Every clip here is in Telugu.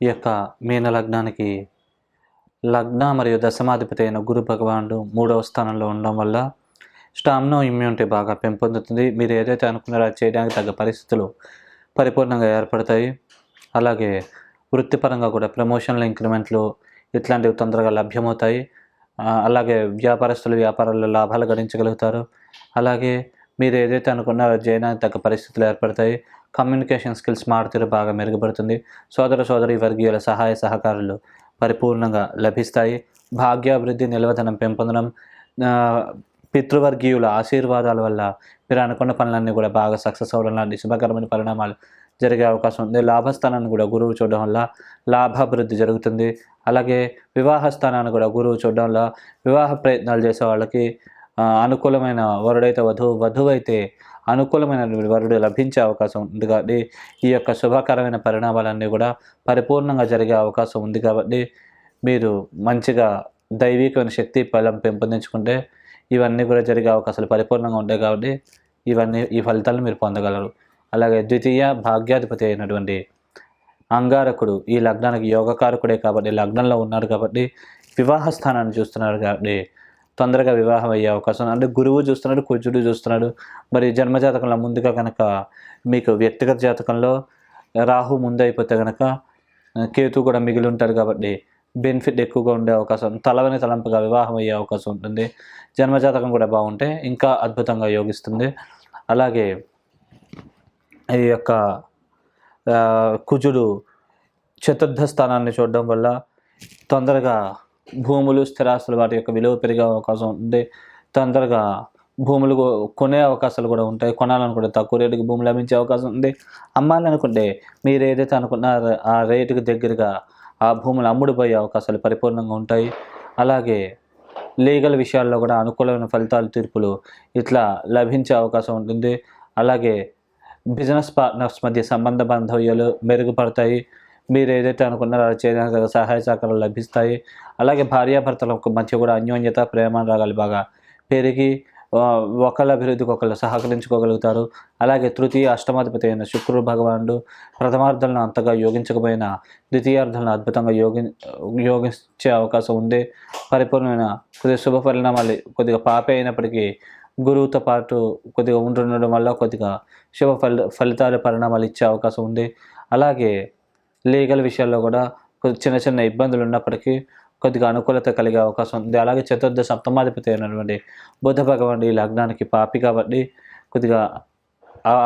ఈ యొక్క మీన లగ్నానికి లగ్న మరియు దశమాధిపతి అయిన గురు భగవానుడు మూడవ స్థానంలో ఉండడం వల్ల స్టామినా ఇమ్యూనిటీ బాగా పెంపొందుతుంది. మీరు ఏదైతే అనుకున్నారో అది చేయడానికి తగ్గ పరిస్థితులు పరిపూర్ణంగా ఏర్పడతాయి. అలాగే వృత్తిపరంగా కూడా ప్రమోషన్ల ఇంక్రిమెంట్లు ఇట్లాంటివి తొందరగా లభ్యమవుతాయి. అలాగే వ్యాపారస్తులు వ్యాపారాల్లో లాభాలు గడించగలుగుతారు. అలాగే మీరు ఏదైతే అనుకున్నారో చేయడానికి తగ్గ పరిస్థితులు ఏర్పడతాయి. కమ్యూనికేషన్ స్కిల్స్ మారుతీరు బాగా మెరుగుపడుతుంది. సోదర సోదరి వర్గీయుల సహాయ సహకారాలు పరిపూర్ణంగా లభిస్తాయి. భాగ్యాభివృద్ధి నిలవదనం పెంపొందడం పితృవర్గీయుల ఆశీర్వాదాల వల్ల మీరు అనుకున్న పనులన్నీ కూడా బాగా సక్సెస్ అవ్వడం లాంటి శుభకరమైన పరిణామాలు జరిగే అవకాశం ఉంది. లాభస్థానాన్ని కూడా గురువు చూడడం వల్ల లాభాభివృద్ధి జరుగుతుంది. అలాగే వివాహ స్థానాన్ని కూడా గురువు చూడడం వల్ల వివాహ ప్రయత్నాలు చేసే వాళ్ళకి అనుకూలమైన వరుడైతే వధువు వధువు అయితే అనుకూలమైన వరుడు లభించే అవకాశం ఉంది కాబట్టి ఈ యొక్క శుభకరమైన పరిణామాలన్నీ కూడా పరిపూర్ణంగా జరిగే అవకాశం ఉంది కాబట్టి మీరు మంచిగా దైవికమైన శక్తి ఫలం పెంపొందించుకుంటే ఇవన్నీ కూడా జరిగే అవకాశాలు పరిపూర్ణంగా ఉంటాయి కాబట్టి ఇవన్నీ ఈ ఫలితాలను మీరు పొందగలరు. అలాగే ద్వితీయ భాగ్యాధిపతి అయినటువంటి అంగారకుడు ఈ లగ్నానికి యోగకారకుడే కాబట్టి లగ్నంలో ఉన్నాడు కాబట్టి వివాహ స్థానాన్ని చూస్తున్నారు కాబట్టి తొందరగా వివాహం అయ్యే అవకాశం ఉంది. అంటే గురువు చూస్తున్నాడు కుజుడు చూస్తున్నాడు. మరి జన్మజాతకంలో ముందుగా కనుక మీకు వ్యక్తిగత జాతకంలో రాహు ముందు అయిపోతే కనుక కేతు కూడా మిగిలి ఉంటాడు కాబట్టి బెనిఫిట్ ఎక్కువగా ఉండే అవకాశం తలవని తలంపుగా వివాహం అయ్యే అవకాశం ఉంటుంది. జన్మజాతకం కూడా బాగుంటే ఇంకా అద్భుతంగా యోగిస్తుంది. అలాగే ఈ యొక్క కుజుడు చతుర్థ స్థానాన్ని చూడడం వల్ల తొందరగా భూములు స్థిరాస్తులు వాటి యొక్క విలువ పెరిగే అవకాశం ఉంది తొందరగా భూములు కొనే అవకాశాలు కూడా ఉంటాయి. కొనాలనుకుంటే తక్కువ రేటుకి భూమి లభించే అవకాశం ఉంది. అమ్మాలనుకుంటే మీరు ఏదైతే అనుకున్నారో ఆ రేటుకి దగ్గరగా ఆ భూములు అమ్ముడుపోయే అవకాశాలు పరిపూర్ణంగా ఉంటాయి. అలాగే లీగల్ విషయాల్లో కూడా అనుకూలమైన ఫలితాలు తీర్పులు ఇట్లా లభించే అవకాశం ఉంటుంది. అలాగే బిజినెస్ పార్ట్నర్స్ మధ్య సంబంధ బాంధవ్యాలు మెరుగుపడతాయి. మీరు ఏదైతే అనుకున్నారో అది చేయడానికి సహాయ సహకారాలు లభిస్తాయి. అలాగే భార్యాభర్తలకు మధ్య కూడా అన్యోన్యత ప్రేమ రాగాలు బాగా పెరిగి ఒకళ్ళ అభివృద్ధికి ఒకళ్ళు సహకరించుకోగలుగుతారు. అలాగే తృతీయ అష్టమాధిపతి అయిన శుక్రుడు భగవానుడు ప్రథమార్థాలను అంతగా యోగించకపోయినా ద్వితీయార్థంలో అద్భుతంగా యోగి యోగించే అవకాశం ఉంది. పరిపూర్ణమైన కొద్దిగా శుభ పరిణామాలు కొద్దిగా పాపే అయినప్పటికీ గురువుతో పాటు కొద్దిగా ఉంటుండడం వల్ల కొద్దిగా శుభ ఫలి ఫలితాలు పరిణామాలు ఇచ్చే అవకాశం ఉంది. అలాగే లీగల్ విషయాల్లో కూడా కొద్ది చిన్న చిన్న ఇబ్బందులు ఉన్నప్పటికీ కొద్దిగా అనుకూలత కలిగే అవకాశం ఉంది. అలాగే చతుర్థ సప్తమాధిపతి అయినటువంటి బుధ భగవానుడు లగ్నానికి పాపి కాబట్టి కొద్దిగా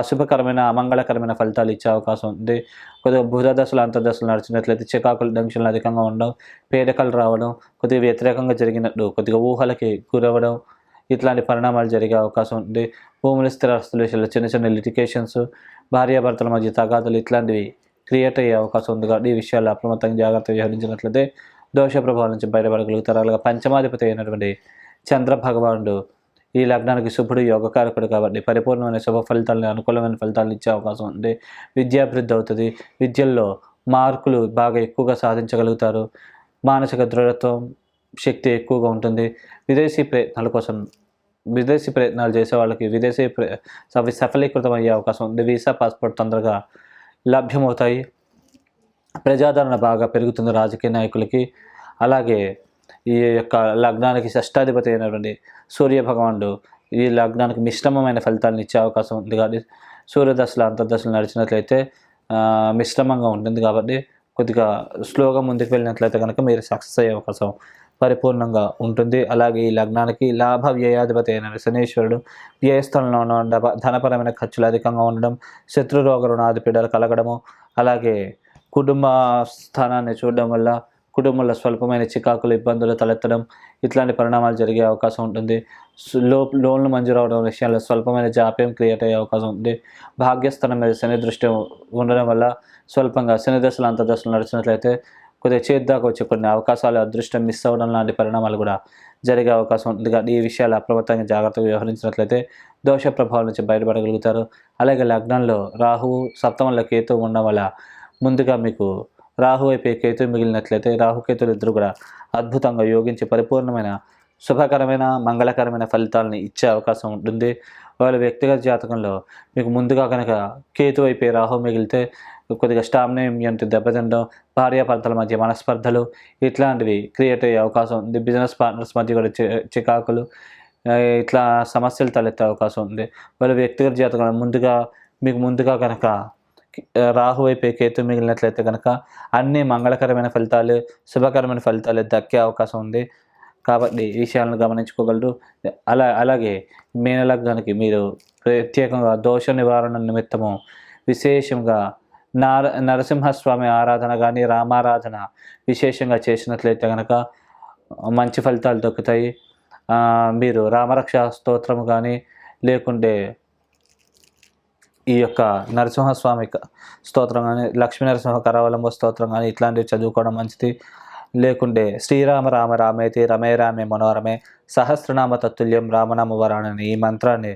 అశుభకరమైన అమంగళకరమైన ఫలితాలు ఇచ్చే అవకాశం ఉంది. కొద్దిగా బుధ దశలు అంతర్దశలు నడిచినట్లయితే చికాకులు డంక్షన్లు అధికంగా ఉండడం పేడకలు రావడం కొద్దిగా వ్యతిరేకంగా జరిగినట్టు కొద్దిగా ఊహలకి గురవడం ఇట్లాంటి పరిణామాలు జరిగే అవకాశం ఉంది. భూముల స్థిరాస్తుల విషయంలో చిన్న చిన్న లిటికేషన్స్ భార్యాభర్తల మధ్య తగాదులు ఇట్లాంటివి క్రియేట్ అయ్యే అవకాశం ఉంది కాబట్టి ఈ విషయాల్లో అప్రమత్తంగా జాగ్రత్త వ్యవహరించినట్లయితే దోష ప్రభావం నుంచి బయటపడగలుగుతారు. అలాగే పంచమాధిపతి అయినటువంటి చంద్ర భగవానుడు ఈ లగ్నానికి శుభుడు యోగకారకుడు కాబట్టి పరిపూర్ణమైన శుభ ఫలితాలని అనుకూలమైన ఫలితాలు ఇచ్చే అవకాశం ఉంది. విద్యాభివృద్ధి అవుతుంది. విద్యల్లో మార్కులు బాగా ఎక్కువగా సాధించగలుగుతారు. మానసిక దృఢత్వం శక్తి ఎక్కువగా ఉంటుంది. విదేశీ ప్రయత్నాల కోసం విదేశీ ప్రయత్నాలు చేసే వాళ్ళకి విదేశీ ప్ర- సఫలీకృతం అయ్యే అవకాశం ఉంది. వీసా పాస్పోర్ట్ తొందరగా లభ్యమవుతాయి. ప్రజాదరణ బాగా పెరుగుతుంది రాజకీయ నాయకులకి. అలాగే ఈ యొక్క లగ్నానికి షష్టాధిపతి అయినటువంటి సూర్య భగవానుడు ఈ లగ్నానికి మిశ్రమమైన ఫలితాలను ఇచ్చే అవకాశం ఉంది కాబట్టి సూర్యదశలు అంతర్దశలు నడిచినట్లయితే మిశ్రమంగా ఉంటుంది కాబట్టి కొద్దిగా స్లోగా ముందుకు వెళ్ళినట్లయితే కనుక మీరు సక్సెస్ అయ్యే అవకాశం పరిపూర్ణంగా ఉంటుంది. అలాగే ఈ లగ్నానికి లాభ వ్యయాధిపతి అయిన శనీశ్వరుడు వ్యయస్థలంలో ఉన్న ధనపరమైన ఖర్చులు అధికంగా ఉండడం శత్రు రోగ రుణాది పీడలు కలగడము అలాగే కుటుంబ స్థానాన్ని చూడడం వల్ల కుటుంబంలో స్వల్పమైన చికాకులు ఇబ్బందులు తలెత్తడం ఇట్లాంటి పరిణామాలు జరిగే అవకాశం ఉంటుంది. లో లోన్లు మంజూరు అవడం విషయంలో స్వల్పమైన జాప్యం క్రియేట్ అయ్యే అవకాశం ఉంది. భాగ్యస్థానం మీద శని దృష్టి ఉండడం వల్ల స్వల్పంగా శని దశలు అంత దశలు నడిచినట్లయితే కొద్దిగా చేద్దాకా వచ్చే కొన్ని అవకాశాలు అదృష్టం మిస్ అవ్వడం లాంటి పరిణామాలు కూడా జరిగే అవకాశం ఉంటుంది కానీ ఈ విషయాలు అప్రమత్తంగా జాగ్రత్తగా వ్యవహరించినట్లయితే దోష ప్రభావం నుంచి బయటపడగలుగుతారు. అలాగే లగ్నంలో రాహువు సప్తమంలో కేతు ఉండడం వల్ల ముందుగా మీకు రాహు వైపే కేతు మిగిలినట్లయితే రాహుకేతులు ఇద్దరు కూడా అద్భుతంగా యోగించి పరిపూర్ణమైన శుభకరమైన మంగళకరమైన ఫలితాలని ఇచ్చే అవకాశం ఉంటుంది. వాళ్ళ వ్యక్తిగత జాతకంలో మీకు ముందుగా కనుక కేతు అయిపోయి రాహు మిగిలితే కొద్దిగా స్టామినా ఇమ్యూనిటీ దెబ్బతినడం భార్యాభర్తల మధ్య మనస్పర్ధలు ఇట్లాంటివి క్రియేట్ అయ్యే అవకాశం ఉంది. బిజినెస్ పార్ట్నర్స్ మధ్య కూడా చి- చికాకులు ఇట్లా సమస్యలు తలెత్తే అవకాశం ఉంది. వాళ్ళు వ్యక్తిగత జాతకంలో ముందుగా మీకు ముందుగా కనుక రాహు అయిపోయి కేతు మిగిలినట్లయితే కనుక అన్ని మంగళకరమైన ఫలితాలు శుభకరమైన ఫలితాలు దక్కే అవకాశం ఉంది. కాబట్టి ఈ విషయాలను గమనించుకోగలరు. అలా అలాగే మీనలగ్నానికి మీరు ప్రత్యేకంగా దోష నివారణ నిమిత్తము విశేషంగా నార నరసింహస్వామి ఆరాధన కానీ రామారాధన విశేషంగా చేసినట్లయితే కనుక మంచి ఫలితాలు దొక్కుతాయి. మీరు రామరక్ష స్తోత్రం కానీ లేకుంటే ఈ యొక్క నరసింహస్వామి స్తోత్రం కానీ లక్ష్మీ నరసింహ కరావలంబ స్తోత్రం కానీ ఇట్లాంటివి చదువుకోవడం మంచిది. లేకుంటే శ్రీరామ రామ రామేతి రమే రామే మనోరమే సహస్రనామ తత్తుల్యం రామనామ వరాణని ఈ మంత్రాన్ని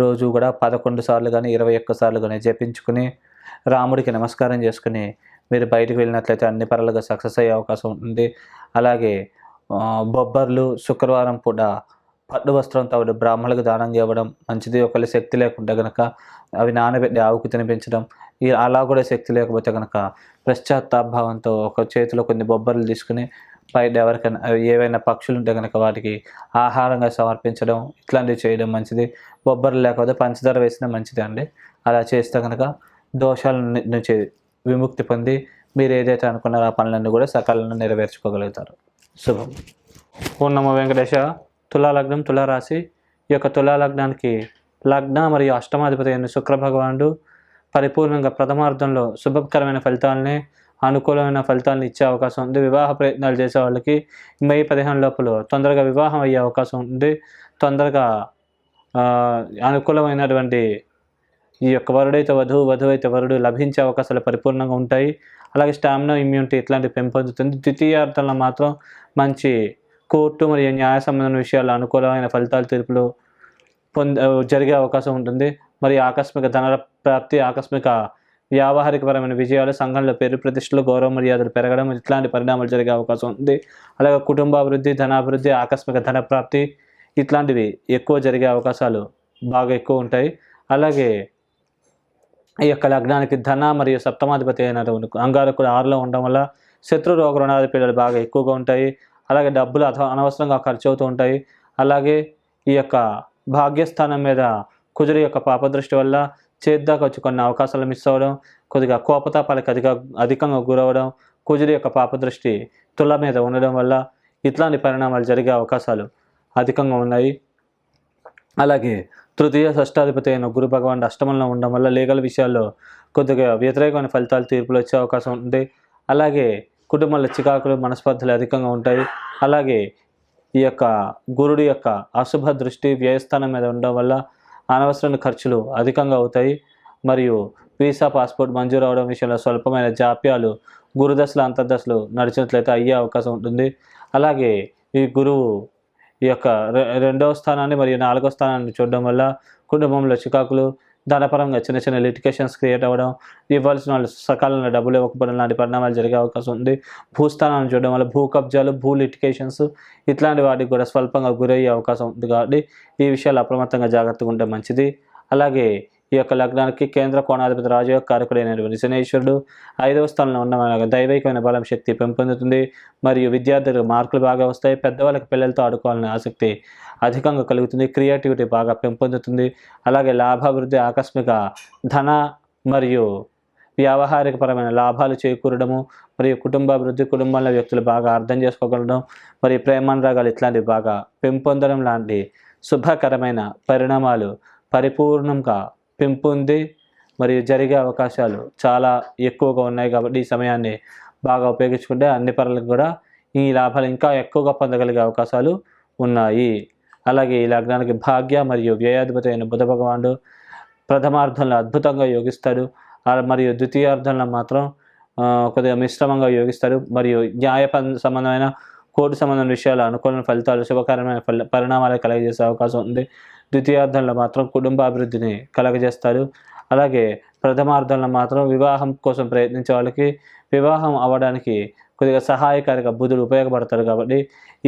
రోజు కూడా పదకొండు సార్లు కానీ ఇరవై ఒక్క సార్లు కానీ జపించుకుని రాముడికి నమస్కారం చేసుకుని మీరు బయటకు వెళ్ళినట్లయితే అన్ని పరలుగా సక్సెస్ అయ్యే అవకాశం ఉంటుంది. అలాగే బొబ్బర్లు శుక్రవారం పూట పట్టు వస్త్రం తవుడు బ్రాహ్మణులకు దానంగా ఇవ్వడం మంచిది. ఒకళ్ళు శక్తి లేకుంటే కనుక అవి నానబెట్టి ఆవుకు తినిపించడం అలా కూడా శక్తి లేకపోతే కనుక పశ్చాత్తాభావంతో ఒక చేతిలో కొన్ని బొబ్బర్లు తీసుకుని బయట ఎవరికైనా అవి ఏవైనా పక్షులు ఉంటే కనుక వాటికి ఆహారంగా సమర్పించడం ఇట్లాంటివి చేయడం మంచిది. బొబ్బర్లు లేకపోతే పంచదార వేసినా మంచిది అండి. అలా చేస్తే కనుక దోషాల నుంచి విముక్తి పొంది మీరు ఏదైతే అనుకున్నారో ఆ పనులన్నీ కూడా సకాలంలో నెరవేర్చుకోగలుగుతారు. శుభం. పూర్ణమ వెంకటేశ. తులాలగ్నం తులారాశి. రాశి ఈ యొక్క తులాలగ్నానికి లగ్న మరియు అష్టమాధిపతి అయిన శుక్ర భగవానుడు పరిపూర్ణంగా ప్రథమార్థంలో శుభకరమైన ఫలితాలని అనుకూలమైన ఫలితాలను ఇచ్చే అవకాశం ఉంది. వివాహ ప్రయత్నాలు చేసే వాళ్ళకి మే పదిహేను లోపల తొందరగా వివాహం అయ్యే అవకాశం ఉంది. తొందరగా అనుకూలమైనటువంటి ఈ యొక్క వరుడైతే వధువు వధువు అయితే వరుడు లభించే అవకాశాలు పరిపూర్ణంగా ఉంటాయి. అలాగే స్టామినా ఇమ్యూనిటీ ఇట్లాంటివి పెంపొందుతుంది. ద్వితీయార్థంలో మాత్రం మంచి కోర్టు మరియు న్యాయ సంబంధమైన విషయాలు అనుకూలమైన ఫలితాలు తీర్పులు పొంద జరిగే అవకాశం ఉంటుంది. మరి ఆకస్మిక ధన ప్రాప్తి ఆకస్మిక వ్యావహారికపరమైన విజయాలు సంఘంలో పేరు ప్రతిష్టలు గౌరవ మర్యాదలు పెరగడం ఇట్లాంటి పరిణామాలు జరిగే అవకాశం ఉంది. అలాగే కుటుంబాభివృద్ధి ధనాభివృద్ధి ఆకస్మిక ధన ప్రాప్తి ఇట్లాంటివి ఎక్కువ జరిగే అవకాశాలు బాగా ఎక్కువ ఉంటాయి. అలాగే ఈ యొక్క లగ్నానికి ధన మరియు సప్తమాధిపతి అయిన అంగారకుడు ఆరులో ఉండడం వల్ల శత్రు రోగ రుణాది పీడలు బాగా ఎక్కువగా ఉంటాయి. అలాగే డబ్బులు అథవా అనవసరంగా ఖర్చు అవుతూ ఉంటాయి. అలాగే ఈ యొక్క భాగ్యస్థానం మీద కుజుడు యొక్క పాపదృష్టి వల్ల చేద్దాకా వచ్చి కొన్ని అవకాశాలు మిస్ అవ్వడం కొద్దిగా కోపతాపాలకు అధిక అధికంగా గురవడం కుజుడు యొక్క పాపదృష్టి తుల మీద ఉండడం వల్ల ఇట్లాంటి పరిణామాలు జరిగే అవకాశాలు అధికంగా ఉన్నాయి. అలాగే తృతీయ షష్టాధిపతి అయిన గురు భగవాన్ అష్టమంలో ఉండడం వల్ల లీగల్ విషయాల్లో కొద్దిగా వ్యతిరేకమైన ఫలితాలు తీర్పులు వచ్చే అవకాశం ఉంది. అలాగే కుటుంబంలో చికాకులు మనస్పర్ధలు అధికంగా ఉంటాయి. అలాగే ఈ యొక్క గురుడి యొక్క అశుభ దృష్టి వ్యయస్థానం మీద ఉండడం వల్ల అనవసరమైన ఖర్చులు అధికంగా అవుతాయి. మరియు వీసా పాస్పోర్ట్ మంజూరు అవడం విషయంలో స్వల్పమైన జాప్యాలు గురుదశలు అంతర్దశలు నడిచినట్లయితే అయ్యే అవకాశం ఉంటుంది. అలాగే ఈ గురువు ఈ యొక్క రె- రెండవ స్థానాన్ని మరియు నాలుగవ స్థానాన్ని చూడడం వల్ల కుటుంబంలో చికాకులు ధనపరంగా చిన్న చిన్న లిటికేషన్స్ క్రియేట్ అవ్వడం ఇవ్వాల్సిన వాళ్ళు సకాలంలో డబ్బులు ఇవ్వకపోవడం లాంటి పరిణామాలు జరిగే అవకాశం ఉంది. భూస్థానాన్ని చూడడం వల్ల భూ కబ్జాలు భూ లిటికేషన్స్ ఇట్లాంటి వాటికి కూడా స్వల్పంగా గురయ్యే అవకాశం ఉంది కాబట్టి ఈ విషయాలు అప్రమత్తంగా జాగ్రత్తగా ఉంటే మంచిది. అలాగే ఈ యొక్క లగ్నానికి కేంద్ర కోణాధిపతి రాజు యొక్క కారకుడైనటువంటి శనేశ్వరుడు ఐదవ స్థానంలో ఉన్న దైవికమైన బలం శక్తి పెంపొందుతుంది. మరియు విద్యార్థులకు మార్కులు బాగా వస్తాయి. పెద్దవాళ్ళకి పిల్లలతో ఆడుకోవాలనే ఆసక్తి అధికంగా కలుగుతుంది. క్రియేటివిటీ బాగా పెంపొందుతుంది. అలాగే లాభాభివృద్ధి ఆకస్మిక ధన మరియు వ్యావహారికపరమైన లాభాలు చేకూరడము మరియు కుటుంబాభివృద్ధి కుటుంబంలో వ్యక్తులు బాగా అర్థం చేసుకోగలడం మరియు ప్రేమానురాగాలు ఇట్లాంటివి బాగా పెంపొందడం లాంటి శుభకరమైన పరిణామాలు పరిపూర్ణంగా పెంపొంది మరియు జరిగే అవకాశాలు చాలా ఎక్కువగా ఉన్నాయి కాబట్టి ఈ సమయాన్ని బాగా ఉపయోగించుకుంటే అన్ని పనులకు కూడా ఈ లాభాలు ఇంకా ఎక్కువగా పొందగలిగే అవకాశాలు ఉన్నాయి. అలాగే ఈ లగ్నానికి భాగ్య మరియు వ్యయాధిపతి అయిన బుధ భగవానుడు ప్రథమార్థంలో అద్భుతంగా యోగిస్తాడు. మరియు ద్వితీయార్థంలో మాత్రం కొద్దిగా మిశ్రమంగా యోగిస్తారు మరియు న్యాయ సంబంధమైన కోర్టు సంబంధమైన విషయాలు అనుకూల ఫలితాలు శుభకరమైన ఫలి పరిణామాలు కలగజేసే అవకాశం ఉంది. ద్వితీయార్థంలో మాత్రం కుటుంబాభివృద్ధిని కలగజేస్తారు. అలాగే ప్రథమార్థంలో మాత్రం వివాహం కోసం ప్రయత్నించే వాళ్ళకి వివాహం అవ్వడానికి కొద్దిగా సహాయకారిగా బుధుడు ఉపయోగపడతారు కాబట్టి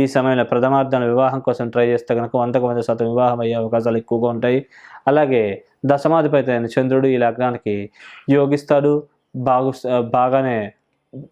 ఈ సమయంలో ప్రథమార్థంలో వివాహం కోసం ట్రై చేస్తే కనుక వందకు వంద శాతం వివాహం అయ్యే అవకాశాలు ఎక్కువగా ఉంటాయి. అలాగే దశమాధిపతి అయిన చంద్రుడు ఈ లగ్నానికి యోగిస్తాడు. బాగు బాగానే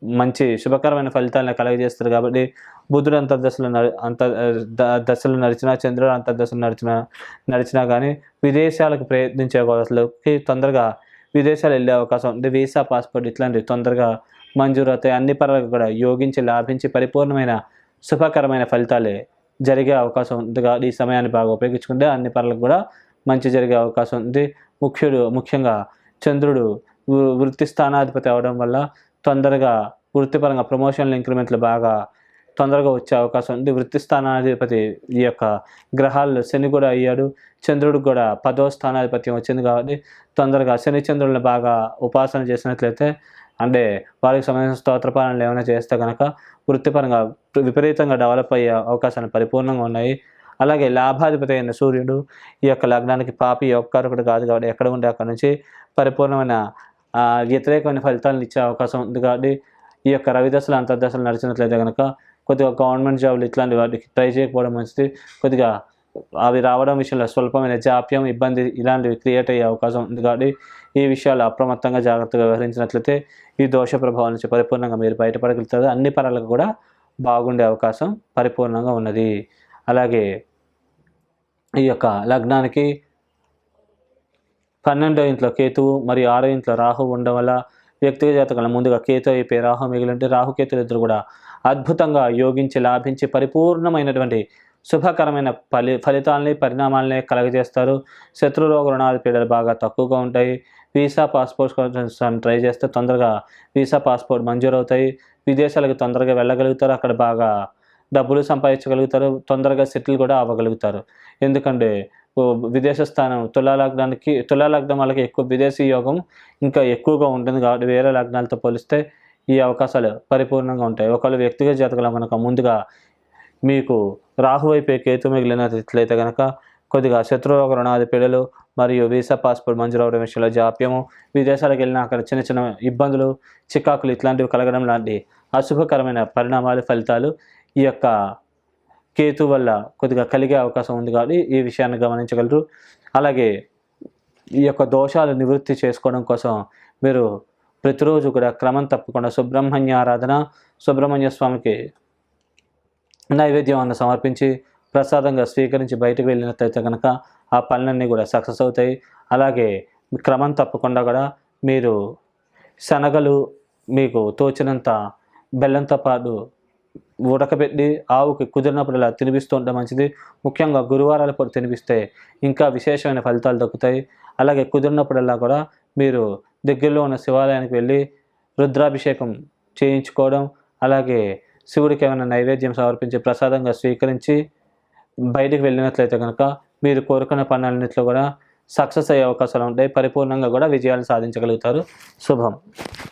మంచి శుభకరమైన ఫలితాలను కలగజేస్తారు కాబట్టి బుధుడు అంత నడి అంత ద- దశలు నడిచినా చంద్రుడు అంతర్దశలు నడిచినా నడిచినా కానీ విదేశాలకు ప్రయత్నించే వాళ్ళకి తొందరగా విదేశాలు వెళ్ళే అవకాశం ఉంది. వీసా పాస్పోర్ట్ ఇట్లాంటివి తొందరగా మంజూరు అవుతాయి అన్ని పరాలకు కూడా యోగించి లాభించి పరిపూర్ణమైన శుభకరమైన ఫలితాలే జరిగే అవకాశం ఉంది. కాబట్టి ఈ సమయాన్ని బాగా ఉపయోగించుకుంటే అన్ని పనులకు కూడా మంచి జరిగే అవకాశం ఉంది. ముఖ్యుడు ముఖ్యంగా చంద్రుడు వృ- వృత్తి స్థానాధిపతి అవడం వల్ల తొందరగా వృత్తిపరంగా ప్రమోషన్లు ఇంక్రిమెంట్లు బాగా తొందరగా వచ్చే అవకాశం ఉంది. వృత్తి స్థానాధిపతి ఈ యొక్క గ్రహాల్లో శని కూడా అయ్యాడు. చంద్రుడు కూడా పదో స్థానాధిపత్యం వచ్చింది కాబట్టి తొందరగా శని చంద్రులను బాగా ఉపాసన చేసినట్లయితే అంటే వారికి సంబంధించిన స్తోత్రపాలనలు ఏమైనా చేస్తే కనుక వృత్తిపరంగా విపరీతంగా డెవలప్ అయ్యే అవకాశాలు పరిపూర్ణంగా ఉన్నాయి. అలాగే లాభాధిపతి అయిన సూర్యుడు ఈ యొక్క లగ్నానికి పాపి యొక్కరకుడు కాదు కాబట్టి ఎక్కడ ఉంటే అక్కడ నుంచి పరిపూర్ణమైన వ్యతిరేకమైన ఫలితాలను ఇచ్చే అవకాశం ఉంది కాబట్టి ఈ యొక్క రవిదశలు అంతర్దశలు నడిచినట్లయితే కనుక కొద్దిగా గవర్నమెంట్ జాబ్లు ఇట్లాంటి వాటికి ట్రై చేయకపోవడం మంచిది. కొద్దిగా అవి రావడం విషయంలో స్వల్పమైన జాప్యం ఇబ్బంది ఇలాంటివి క్రియేట్ అయ్యే అవకాశం ఉంది కాబట్టి ఈ విషయాలు అప్రమత్తంగా జాగ్రత్తగా వ్యవహరించినట్లయితే ఈ దోష ప్రభావం నుంచి పరిపూర్ణంగా మీరు బయటపడగలుగుతారు. అన్ని పరాలకు కూడా బాగుండే అవకాశం పరిపూర్ణంగా ఉన్నది. అలాగే ఈ యొక్క లగ్నానికి పన్నెండో ఇంట్లో కేతువు మరియు ఆరో ఇంట్లో రాహు ఉండడం వల్ల వ్యక్తిగత జాతకాల ముందుగా కేతు అయిపోయి రాహు మిగిలింటే రాహుకేతులు ఇద్దరు కూడా అద్భుతంగా యోగించి లాభించి పరిపూర్ణమైనటువంటి శుభకరమైన ఫలి ఫలితాలని పరిణామాలని కలగజేస్తారు. శత్రు రోగ పీడలు బాగా తక్కువగా ఉంటాయి. వీసా పాస్పోర్ట్ కోసం ట్రై చేస్తే తొందరగా వీసా పాస్పోర్ట్ మంజూరు అవుతాయి. విదేశాలకు తొందరగా వెళ్ళగలుగుతారు. అక్కడ బాగా డబ్బులు సంపాదించగలుగుతారు. తొందరగా సెటిల్ కూడా అవ్వగలుగుతారు. ఎందుకంటే విదేశ స్థానం తులా లగ్నానికి తులా లగ్నం వాళ్ళకి ఎక్కువ విదేశీ యోగం ఇంకా ఎక్కువగా ఉంటుంది కాబట్టి వేరే లగ్నాలతో పోలిస్తే ఈ అవకాశాలు పరిపూర్ణంగా ఉంటాయి. ఒకవేళ వ్యక్తిగత జాతకంలో కనుక ముందుగా మీకు రాహు వైపే కేతు మిగిలినట్లయితే కనుక కొద్దిగా శత్రురోగ రుణాది పీడలు మరియు వీసా పాస్పోర్ట్ మంజూరు అవడం విషయంలో జాప్యము విదేశాలకు వెళ్ళిన అక్కడ చిన్న చిన్న ఇబ్బందులు చికాకులు ఇట్లాంటివి కలగడం లాంటి అశుభకరమైన పరిణామాలు ఫలితాలు ఈ యొక్క కేతు వల్ల కొద్దిగా కలిగే అవకాశం ఉంది కాబట్టి ఈ విషయాన్ని గమనించగలరు. అలాగే ఈ యొక్క దోషాలు నివృత్తి చేసుకోవడం కోసం మీరు ప్రతిరోజు కూడా క్రమం తప్పకుండా సుబ్రహ్మణ్య ఆరాధన సుబ్రహ్మణ్య స్వామికి నైవేద్యం అన్న సమర్పించి ప్రసాదంగా స్వీకరించి బయటకు వెళ్ళినట్లయితే కనుక ఆ పనులన్నీ కూడా సక్సెస్ అవుతాయి. అలాగే క్రమం తప్పకుండా కూడా మీరు శనగలు మీకు తోచినంత బెల్లంతో పాటు ఉడకబెట్టి ఆవుకి కుదిరినప్పుడు ఇలా తినిపిస్తూ ఉంటే మంచిది. ముఖ్యంగా గురువారాల పూట తినిపిస్తే ఇంకా విశేషమైన ఫలితాలు దక్కుతాయి. అలాగే కుదిరినప్పుడల్లా కూడా మీరు దగ్గరలో ఉన్న శివాలయానికి వెళ్ళి రుద్రాభిషేకం చేయించుకోవడం అలాగే శివుడికి ఏమైనా నైవేద్యం సమర్పించి ప్రసాదంగా స్వీకరించి బయటికి వెళ్ళినట్లయితే కనుక మీరు కోరుకున్న పనులన్నింటిలో కూడా సక్సెస్ అయ్యే అవకాశాలు ఉంటాయి. పరిపూర్ణంగా కూడా విజయాలు సాధించగలుగుతారు. శుభం.